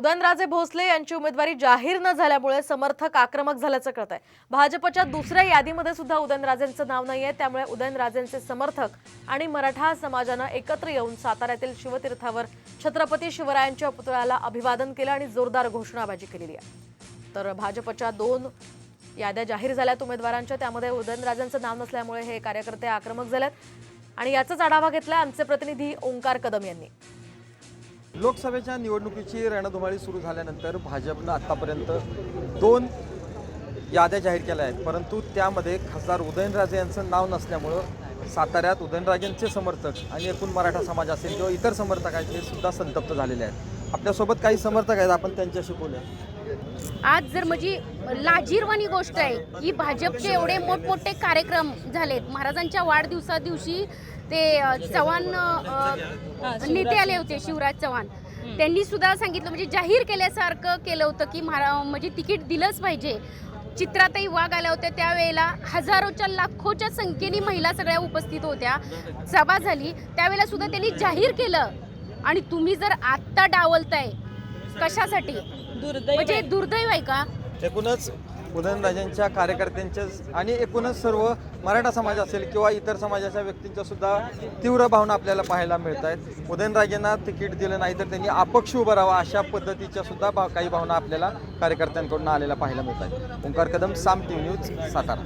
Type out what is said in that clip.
उदयनराजे भोसले यांची उमेदवारी जाहीर न झाल्यामुळे समर्थक आक्रमक झाल्याचं कळत आहे भाजपच्या दुसऱ्या यादीमध्ये सुद्धा उदयनराजेंचं नाव नाही आहे त्यामुळे उदयनराजेंचे समर्थक आणि मराठा समाजानं एकत्र येऊन साताऱ्यातील शिवतीर्थावर छत्रपती शिवरायांच्या पुतळ्याला अभिवादन केलं आणि जोरदार घोषणाबाजी केलेली आहे. तर भाजपच्या दोन याद्या जाहीर झाल्यात उमेदवारांच्या. त्यामध्ये उदयनराजेंचं नाव नसल्यामुळे हे कार्यकर्ते आक्रमक झालेत. आणि याचाच आढावा घेतला आमचे प्रतिनिधी ओंकार कदम यांनी. लोकसभेच्या निवडणुकीची रणधुमाळी सुरू झाल्यानंतर भाजपनं आत्तापर्यंत दोन याद्या जाहीर केल्या आहेत. परंतु त्यामध्ये खासदार उदयनराजे यांचं नाव नसल्यामुळं साताऱ्यात उदयनराजेंचे समर्थक आणि एकूण मराठा समाज असेल किंवा इतर समर्थक आहेत हे सुद्धा संतप्त झालेले आहेत. आपल्यासोबत काही समर्थक आहेत आपण त्यांच्याशी बोलूया. आज जर म्हणजे लाजीरवाणी गोष्ट आहे. की भाजपचे एवढे मोठमोठे कार्यक्रम झालेत. महाराजांच्या वाढदिवसा दिवशी ते चव्हाण नेते आले होते शिवराज चव्हाण. त्यांनी सुद्धा सांगितलं म्हणजे जाहीर केल्यासारखं केलं होतं की महारा म्हणजे तिकीट दिलंच पाहिजे. चित्रातही वाघ आल्या होत्या त्यावेळेला. हजारोच्या लाखोच्या संख्येने महिला सगळ्या उपस्थित होत्या. सभा झाली. त्यावेळेला सुद्धा त्यांनी जाहीर केलं. आणि तुम्ही जर आत्ता डावलताय कशासाठी? म्हणजे दुर्दैव आहे का? एकूणच उदयनराजांच्या कार्यकर्त्यांच्या आणि एकूणच सर्व मराठा समाज असेल किंवा इतर समाजाच्या व्यक्तींच्या सुद्धा तीव्र भावना आपल्याला पाहायला मिळत आहेत. उदयनराजेंना तिकीट दिलं नाही तर त्यांनी अपक्ष उभं राहावं अशा पद्धतीच्या सुद्धा भाव- काही भावना आपल्याला कार्यकर्त्यांकडून आलेल्या पाहायला मिळत आहेत. Omkar Kadam Saam TV news Satara.